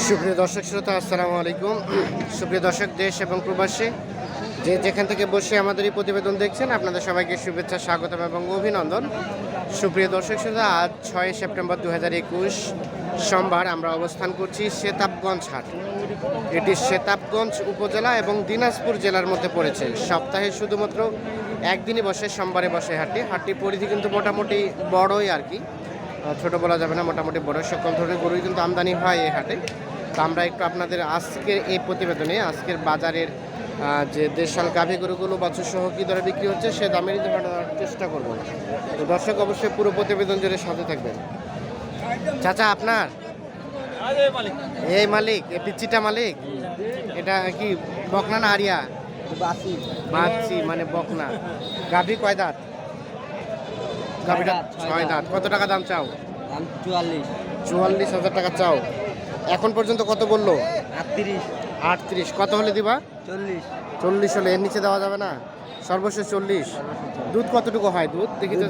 সুপ্রিয় দর্শক শ্রোতা, আসসালামু আলাইকুম। সুপ্রিয় দর্শক, দেশ এবং প্রবাসী, যে যেখান থেকে বসে আমাদের এই প্রতিবেদন দেখছেন, আপনাদের সবাইকে শুভেচ্ছা, স্বাগতম এবং অভিনন্দন। সুপ্রিয় দর্শক শ্রোতা, আজ ছয় সেপ্টেম্বর দু হাজার একুশ সোমবার আমরা অবস্থান করছি সেতাবগঞ্জ হাট। এটি সেতাবগঞ্জ উপজেলা এবং দিনাজপুর জেলার মধ্যে পড়েছে। সপ্তাহে শুধুমাত্র একদিনই বসে সোমবারে বসে হাটটি। হাটটি পরিধি কিন্তু মোটামুটি বড়ই আর কি। ছোট বলা যাবে না মোটামুটি বড় সকল ধরনের গরুই কিন্তু আমদানি হয় এই হাটে। তো আমরা একটু আপনাদের আজকের এই প্রতিবেদনে আজকের বাজারের যে দেশাল গাভী গরুগুলো বাছুর সহ কী দরে বিক্রি হচ্ছে সে দামেরই দেওয়ার চেষ্টা করব। তো দর্শক অবশ্যই পুরো প্রতিবেদন জুড়ে সাথে থাকবেন। চাচা আপনার? এই মালিক এই পিচ্চিটা মালিক? এটা কি বকনা না আরিয়া? মাছি মানে বকনা। গাভী কয় দাঁত? গাভীটা ছয় দাঁত, কত টাকা দাম চাও? চুয়াল্লিশ। চুয়াল্লিশ হাজার টাকা চাও। এখন পর্যন্ত কত বলল? আটত্রিশ। আটত্রিশ। কত হলে দিবা? চল্লিশ। চল্লিশ হলে এর নিচে দেওয়া যাবে না? সর্বশেষ চল্লিশ। দুধ কতটুকু হয় দুধ? দেখি তো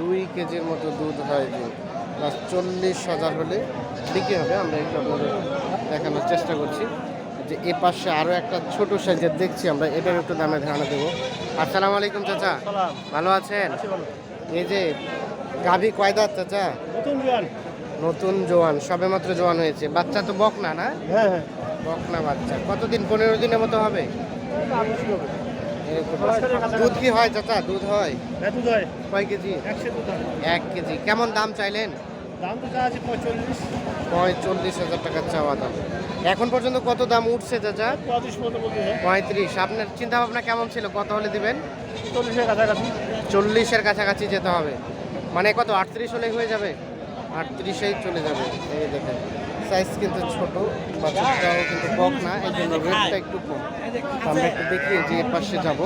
দুই কেজির মতো দুধ হয় দুধ। প্লাস চল্লিশ হাজার হলে বিক্রি হবে। আমরা একটু আপনাদের দেখানোর চেষ্টা করছি। যে এ পাশে আরও একটা ছোট সাইজের দেখছি আমরা এটার একটু দামে ধারণা দেবো। আসসালামু আলাইকুম চাচা। ভালো আছেন? এই যে গাভী কয়দার চাচা? নতুন জোয়ান। সবে মাত্র জোয়ান হয়েছে। বাচ্চা তো বকনা না হ্যাঁ হ্যাঁ। বকনা বাচ্চা। কতদিন পনেরো দিনের মতো হবে? দুধ কি হয় চাচা? দুধ হয়? দুধ হয়। কয় কেজি? হয়। এক কেজি। কেমন দাম চাইলেন? দাম তো চা আছে পঁয়তাল্লিশ। পঁয়তাল্লিশ হাজার টাকা চাওয়া দাম। এখন পর্যন্ত কত দাম উঠছে চাচা? পঁয়ত্রিশ আপনার চিন্তা ভাবনা কেমন ছিল? কত হলে দিবেন? চল্লিশের কাছাকাছি। চল্লিশের কাছাকাছি যেতে হবে। মানে কত আটত্রিশ হলে হয়ে যাবে? আটত্রিশেই চলে যাবে। এই দেখেন সাইজ কিন্তু ছোট বাচ্চাটাও কিন্তু বক না এই জন্য রেটটা একটু কম। আমরা একটু দেখি যে এ পাশে যাব।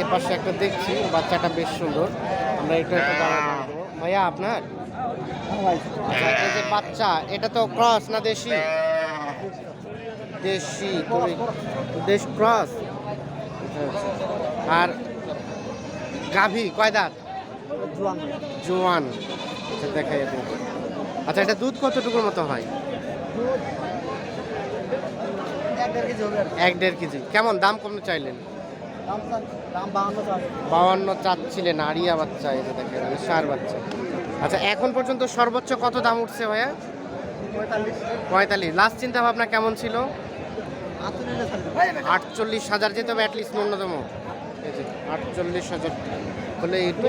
এ পাশে একটা দেখছি বাচ্চাটা বেশ সুন্দর। আমরা একটু একটা ভাইয়া আপনার? বাচ্চা এটা তো ক্রস না দেশি? দেশি দেশ ক্রস? আর গাভী কয় দাঁত? জোয়ান। আচ্ছা দেখাই আচ্ছা এটা দুধ কতটুকুর মতো হয়? এক দেড় কেজি কেমন দাম কম চাইলেন? বাউান্ন চাচ্ছিলেন আড়িয়া বাচ্চা যে দেখেন সার বাচ্চা। আচ্ছা এখন পর্যন্ত সর্বোচ্চ কত দাম উঠছে ভাইয়া? পঁয়তাল্লিশ। লাস্ট চিন্তা ভাবনা কেমন ছিল? আটচল্লিশ হাজার। যেতে হবে অ্যাটলিস্ট ন্যূনতম। আটচল্লিশ হাজার। হলে একটু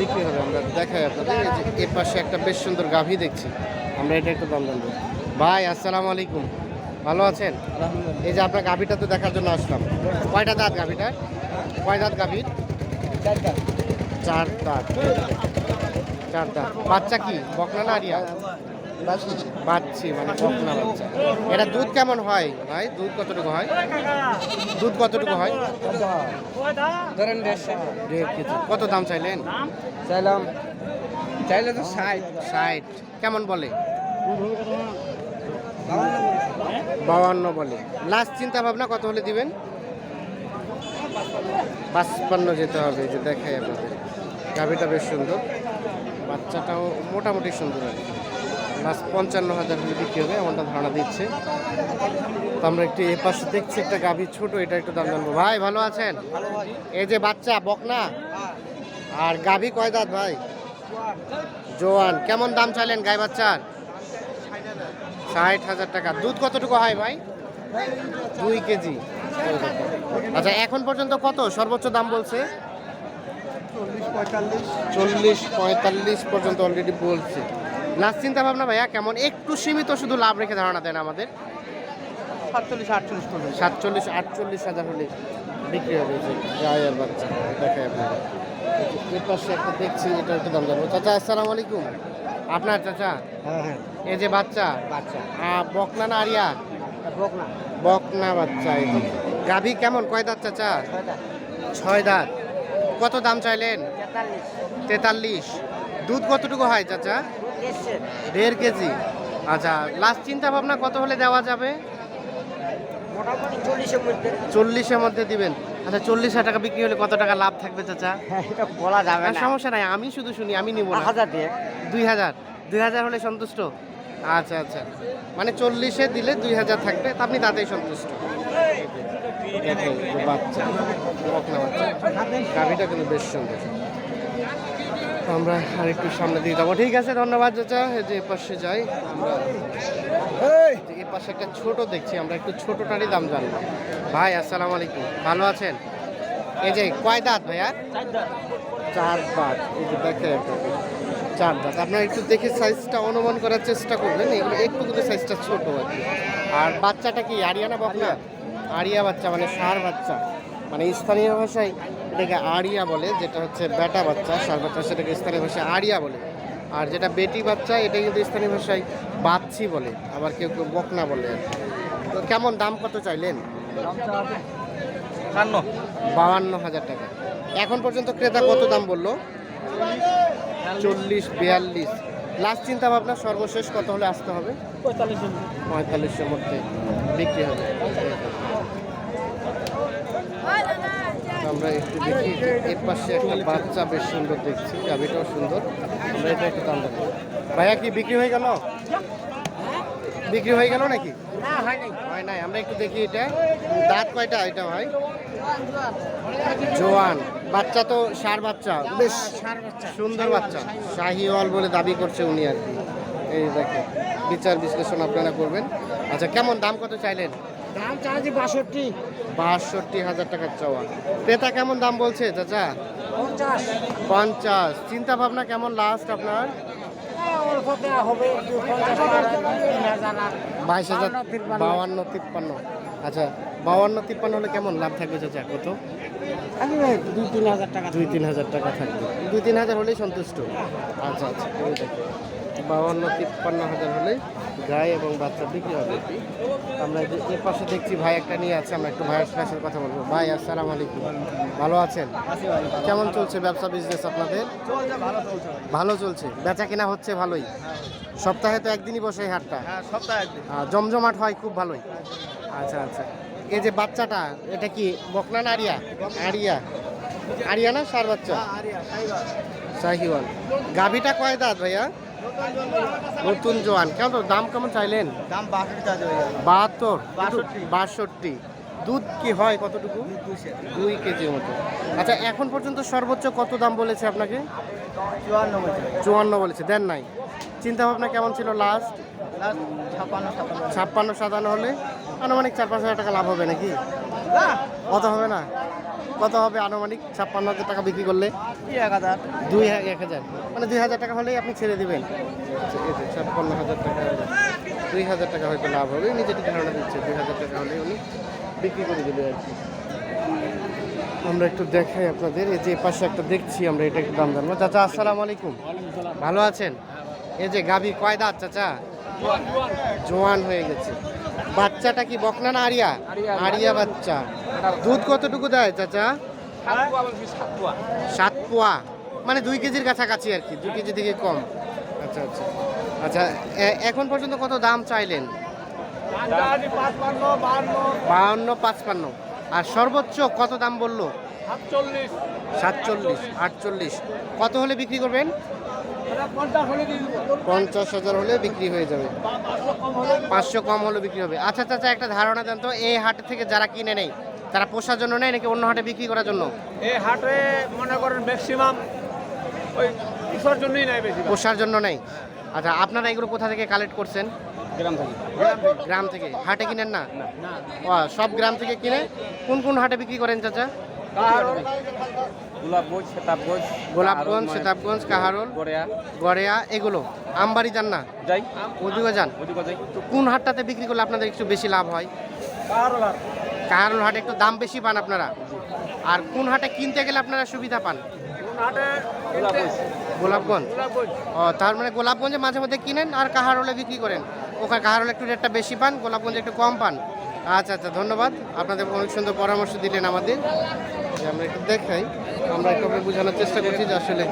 বিক্রি হবে আমরা দেখাই আপনাদের। এই যে এ পাশে একটা বেশ সুন্দর গাভী দেখছি। আমরা এটা একটু দাম জানব। ভাই আসসালামু আলাইকুম। ভালো আছেন? এই যে আপনার গাভীটা তো দেখার জন্য আসলাম। কয়টা দাঁত গাভীটা কয় দাঁত গাভীর? চার দাঁত। চার দাঁত বাচ্চা কি? বকনা না আরিয়া বাচ্চি মানে বকনা বাচ্চা। এটা দুধ কেমন হয় ভাই? দুধ কতটুকু হয়? দুধ কতটুকু হয়? ধরেন দেড় কেজি। কত দাম চাইলেন? চাইলাম। চাইলে তো ষাট। ষাট। কেমন বলে? বাউান্ন বলে। লাস্ট চিন্তা ভাবনা কত হলে দিবেন? পাঁচপান্ন যেতে হবে যে দেখাই আপনাদের। গাভিটা বেশ সুন্দর। বাচ্চাটাও মোটামুটি সুন্দর আর কি। লাস্ট পঞ্চান্ন হাজার হলে বিক্রি হবে, এমনটা ধারণা দিচ্ছে। তো আমরা একটু এ পাশে দেখছি একটা গাভী ছোট, এটা একটু দাম জানব। ভাই, ভালো আছেন? এই যে বাচ্চা, বকনা? আর গাভী কয় দাঁত ভাই? জোয়ান, কেমন দাম চাইলেন গাই বাচ্চার? ষাট হাজার টাকা। দুধ কতটুকু হয় ভাই? দুই কেজি। আচ্ছা এখন পর্যন্ত কত? সর্বোচ্চ দাম বলছে? চল্লিশ পঁয়তাল্লিশ পর্যন্ত অলরেডি বলছে। লাস্ট চিন্তা ভাবনা ভাইয়া কেমন? একটু সীমিত শুধু লাভ রেখে ধারণা দেন আমাদের। সাতচল্লিশ আটচল্লিশ পর্যন্ত। সাতচল্লিশ আটচল্লিশ হাজার হলে বিক্রি হবে গায়ের বাচ্চা। দেখায় আপনাদের। এর পাশে একটা দেখছি এটা একটু দাম জানব। চাচা আসসালামু আলাইকুম। আপনার চাচা? হ্যাঁ হ্যাঁ। এই যে বাচ্চা? বাচ্চা। আহ, বকনা না আরিয়া? বকনা। বাচ্চা এই গাভী কেমন? কয় দাঁত চাচা? ছয় দাঁত। কত দাম চাইলেন? তেতাল্লিশ। দুধ কতটুকু হয় চাচা? দেড় কেজি। আচ্ছা লাস্ট চিন্তা ভাবনা কত হলে দেওয়া যাবে? চল্লিশের মধ্যে। দিবেন। আচ্ছা চল্লিশ হাজার টাকা বিক্রি হলে কত টাকা লাভ থাকবে চাচা? হ্যাঁ এটা বলা যাবে না। সমস্যা নাই আমি শুধু শুনি আমি নিব হাজার দিয়ে। দুই হাজার। দুই হাজার হলে সন্তুষ্ট? আচ্ছা আচ্ছা। মানে চল্লিশে দিলে দুই হাজার থাকবে তা আপনি তাতেই সন্তুষ্ট। যে বাচ্চা বকনা বাচ্চা গাভিটা কিন্তু বেশ সুন্দর। আমরা আর একটু সামনে দিয়ে যাব। ঠিক আছে ধন্যবাদ চাচা এই যে পাশে যাই আমরা এই! পাশে একটা ছোট দেখছি আমরা একটু ছোটটারই দাম জানব। ভাই আসসালাম আলাইকুম ভালো আছেন? এই যে কয় দাঁত ভাইয়া? চার দাঁত। এই যে দেখে চার দাঁত। আপনারা একটু দেখে সাইজটা অনুমান করার চেষ্টা করবেন এগুলো একটু কিন্তু সাইজটা ছোট আর কি। আর বাচ্চাটা কি আরিয়ানা বকনা? আরিয়া বাচ্চা মানে সার বাচ্চা। মানে স্থানীয় ভাষায় এটাকে আরিয়া বলে যেটা হচ্ছে বেটা বাচ্চা সার বাচ্চা সেটাকে স্থানীয় ভাষায় আরিয়া বলে। আর যেটা বেটি বাচ্চা এটা কিন্তু স্থানীয় ভাষায় বাচ্চি বলে আবার কেউ কেউ বকনা বলে তো কেমন দাম কত চাইলেন? বাহান্ন হাজার টাকা। এখন পর্যন্ত ক্রেতা কত দাম বলল? চল্লিশ বিয়াল্লিশ। লাস্ট চিন্তা ভাবনা সর্বশেষ কত হলে আসতে হবে? পঁয়তাল্লিশের মধ্যে বিক্রি হবে। আমরা একটু দেখি, এর পাশে একটা বাচ্চা বেশ সুন্দর দেখছি, গাভিটাও সুন্দর। আমরা এটা একটু দাম দেবো ভাইয়া, কি বিক্রি হয়ে গেল? বিক্রি হয়ে গেল নাকি? হয় নাই, আমরা একটু দেখি এটা। দাঁত কয়টা এটা ভাই? জোয়ান। বাচ্চা তো সার বাচ্চা, বেশ সুন্দর বাচ্চা। শাহিওয়াল বলে দাবি করছে উনি আর কি। এই দেখে বিচার বিশ্লেষণ আপনারা করবেন। আচ্ছা কেমন দাম কত চাইলেন? দাম চাইছি বাষট্টি। বাষট্টি হাজার টাকার চাওয়া। ক্রেতা কেমন দাম বলছে চাচা? পঞ্চাশ। পঞ্চাশ। চিন্তা ভাবনা কেমন লাস্ট আপনার? হ্যাঁ, বাইশ হাজার বাউন্ন, তিপ্পান্ন। আচ্ছা বাউান্ন তিপ্পান্ন হলে কেমন লাভ থাকবে চাচা? কত? দুই তিন হাজার টাকা দুই তিন হাজার টাকা থাকবে। দুই তিন হাজার হলেই সন্তুষ্ট। আচ্ছা আচ্ছা বাউান্ন তিপ্পান্ন হাজার হলে গায়ে এবং বাচ্চা বিক্রি হবে। আমরা যে এর পাশে দেখছি ভাই একটা নিয়ে আছে আমরা একটু ভাইয়ের সাথে কথা বলব। ভাই আসসালামু আলাইকুম। ভালো আছেন? কেমন চলছে ব্যবসা বিজনেস আপনাদের? ভালো চলছে। বেচা কিনা হচ্ছে ভালোই। সপ্তাহে তো একদিনই বসে এই হাটটা। হ্যাঁ জমজমাট হয় খুব ভালোই। আচ্ছা আচ্ছা। এই যে বাচ্চাটা এটা কি বকনা না আরিয়া? আরিয়া। আরিয়া না সার বাচ্চা? শাহিওয়াল গাভিটা কয় দাঁত ভাইয়া? নতুন জোয়ান। কেমন তো? দাম কেমন চাইলেন? দাম বাহাত্তর? বাষট্টি। বাষট্টি। দুধ কি হয় কতটুকু? দুই কেজির মতো। আচ্ছা এখন পর্যন্ত সর্বোচ্চ কত দাম বলেছে আপনাকে? চুয়ান্ন বলছে। দেন নাই। চিন্তা ভাবনা কেমন ছিল লাস্ট ছাপ্পান্ন সাতান্ন হলে আনুমানিক চার পাঁচ হাজার টাকা লাভ হবে নাকি? কত হবে না? কত হবে আনুমানিক? ছাপ্পান্ন হাজার টাকা বিক্রি করলে? এক হাজার। দুই এক হাজার। মানে দুই হাজার টাকা হলেই আপনি ছেড়ে দেবেন। আচ্ছা, ছাপ্পান্ন হাজার টাকা হলে। দুই হাজার টাকা হয়তো লাভ হবে। নিজে থেকে ধারণা দিচ্ছে দুই হাজার টাকা হলে উনি বিক্রি করে দিলে আর কি। আমরা একটু দেখাই আপনাদের। এই যে পাশে একটা দেখছি আমরা এটা একটু দাম জানব। চাচা আসসালামু আলাইকুম। ভালো আছেন? এই যে গাভী কয় দাঁত চাচা? জোয়ান। হয়ে গেছে। বাচ্চাটা কি বকনা না আরিয়া। আরিয়া বাচ্চা। দুধ কতটুকু দেয় চাচা? সাত পোয়া মানে দুই কেজির কাছাকাছি আর কি দুই কেজি থেকে কম। আচ্ছা আচ্ছা। আচ্ছা এখন পর্যন্ত কত দাম চাইলেন? বাহান্ন। পাঁচপান্ন। আর সর্বোচ্চ কত দাম বলল? সাতচল্লিশ। আটচল্লিশ। কত হলে বিক্রি করবেন? পঞ্চাশ হাজার হলে বিক্রি হয়ে যাবে। পাঁচশো কম হলে বিক্রি হবে। আচ্ছা চাচা একটা ধারণা দেন তো এই হাট থেকে যারা কিনে নেই তারা পোষার জন্য নেয় নাকি অন্য হাটে বিক্রি করার জন্য? এই হাটে মনে করেন ম্যাক্সিমাম ওই কিসের জন্যই নাই বেশি পোষার জন্য নেই? আচ্ছা আপনারা এগুলো কোথা থেকে কালেক্ট করছেন? গ্রাম থেকে। গ্রাম থেকে। হাটে কিনেন না? ও সব গ্রাম থেকে কিনে? কোন কোন হাটে বিক্রি করেন চাচা? গোলাপগঞ্জ সেতাবগঞ্জ গোলাপগঞ্জ সেতাবগঞ্জ কাহারোল গড়িয়া। গড়িয়া এগুলো। আমবাড়ি যান না? যাই। ওদিকে যান? ওদিকে যাই। তো কোন হাটটাতে বিক্রি করলে আপনাদের একটু বেশি লাভ হয়? কাহারোল হাটে একটু দাম বেশি পান আপনারা। আর কোন হাটে কিনতে গেলে আপনারা সুবিধা পান? হাটে গোলাপগঞ্জ? ও তার মানে গোলাপগঞ্জে মাঝে মধ্যে কিনেন আর কাহারোলে বিক্রি করেন। ওখানে কাহারোলে একটু রেটটা বেশি পান গোলাপগঞ্জে একটু কম পান। আচ্ছা আচ্ছা ধন্যবাদ। আপনাদের অনেক সুন্দর পরামর্শ দিলেন আমাদের। আমরা একটু দেখাই আমরা একটু বোঝানোর চেষ্টা করছি যে আসলে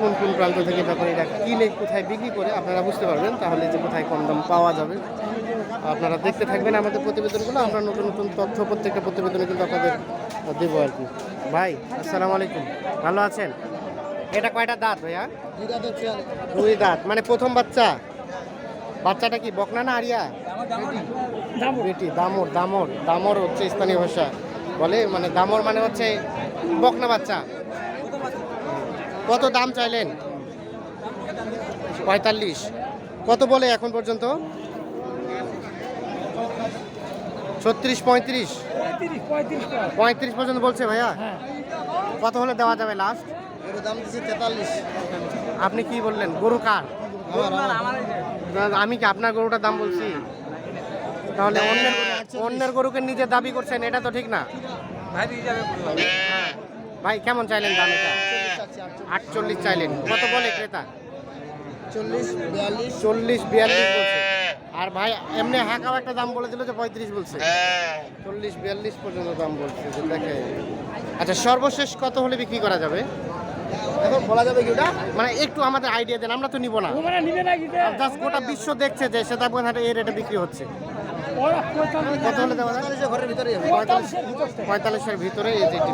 কোন কোন প্রান্ত থেকে ব্যাপারীরা কিনে কোথায় বিক্রি করে আপনারা বুঝতে পারবেন। তাহলে যে কোথায় কম দাম পাওয়া যাবে। আপনারা দেখতে থাকবেন আমাদের প্রতিবেদনগুলো। আমরা নতুন নতুন তথ্য প্রত্যেকটা প্রতিবেদনে কিন্তু আপনাদের দেবো আর কি। ভাই আসসালামু আলাইকুম। ভালো আছেন? এটা কয়টা দাঁত ভাইয়া? দুই দাঁত মানে প্রথম বাচ্চা? বাচ্চাটা কি বকনা না আরিয়া? বেটি দামর দামর। দামর হচ্ছে স্থানীয় ভাষা। বলে মানে দামর মানে হচ্ছে বকনা বাচ্চা। কত দাম চাইলেন? পঁয়তাল্লিশ। কত বলে এখন পর্যন্ত? ছত্রিশ পঁয়ত্রিশ? পঁয়ত্রিশ পর্যন্ত বলছে ভাইয়া? কত হলে দেওয়া যাবে লাস্ট আপনি কি বললেন? গরু কার? আমি কি আপনার গরুটার দাম বলছি? তাহলে অন্যের অন্যের গরুকে নিজে দাবি করছেন এটা তো ঠিক না? ভাই কেমন চাইলেন দাম এটা? আটচল্লিশ চাইলেন। কত বলে ক্রেতা? চল্লিশ বিয়াল্লিশ। চল্লিশ বিয়াল্লিশ বলছে। আর ভাই এমনি হ্যাকাও একটা দাম বলে দিল যে পঁয়ত্রিশ বলছে। চল্লিশ বিয়াল্লিশ পর্যন্ত দাম বলছে যে দেখে। আচ্ছা সর্বশেষ কত হলে বিক্রি করা যাবে? এখন বলা যাবে কি ওটা? মানে একটু আমাদের আইডিয়া দেন আমরা তো নিব না। মানে নিবে না কিটা জাস্ট গোটা বিশ্ব দেখছে যে সেতাবগঞ্জ হাটে এই রেটে বিক্রি হচ্ছে। কত হলে দেওয়া যায়? পঁয়তাল্লিশের ঘরের ভিতরে পঁয়তাল্লিশের এই বিক্রি